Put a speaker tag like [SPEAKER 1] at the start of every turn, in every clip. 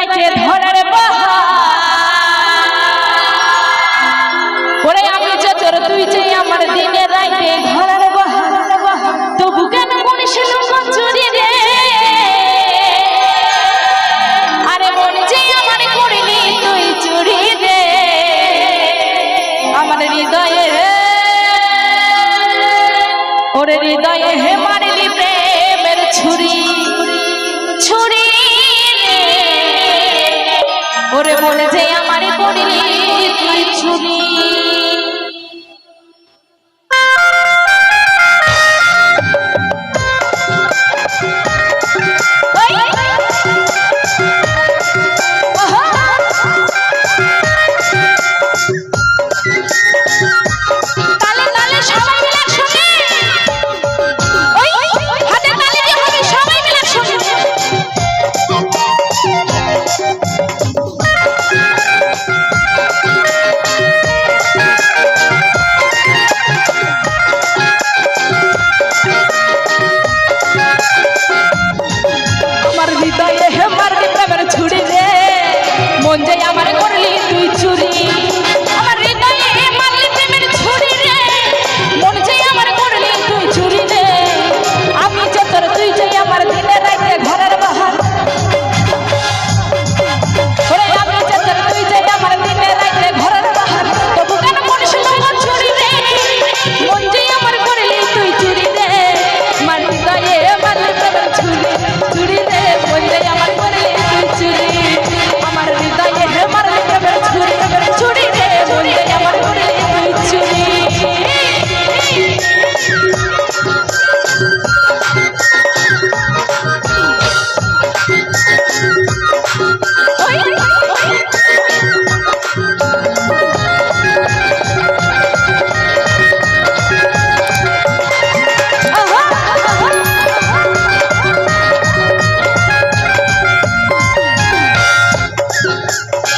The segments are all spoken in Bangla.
[SPEAKER 1] রাইতে ধরার আমি তুই যে আমার দিনে রাইতে ধরার তবু কেন আরে আমার হৃদয়ে ওরে হৃদয়ে হে মারলি প্রেমের ছুরি। ছুরি। ওরে বলে যে আমার করিনি তুই ছুরি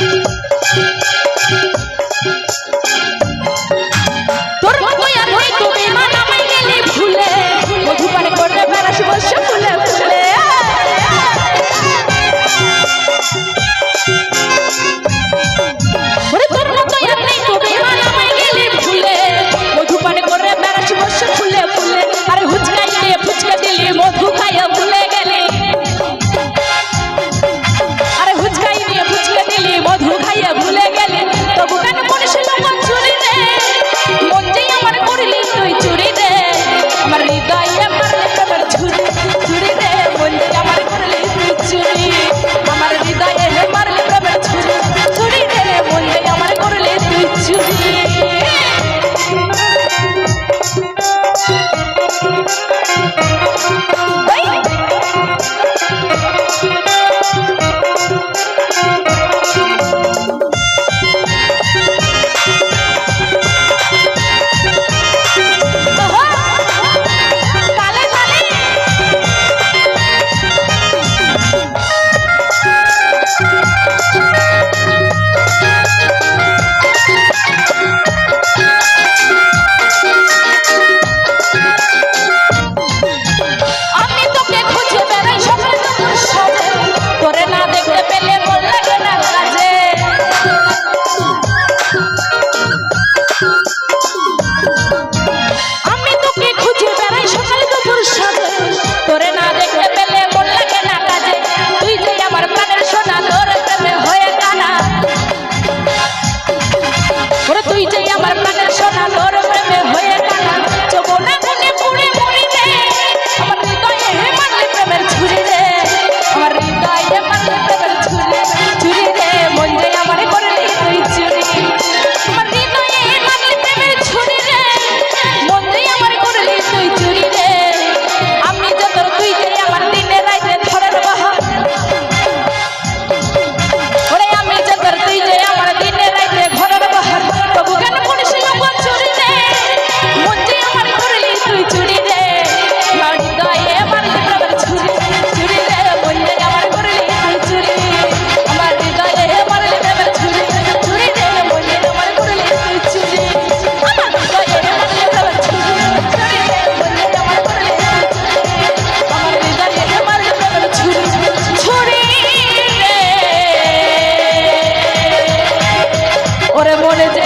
[SPEAKER 1] Thank you. knowledge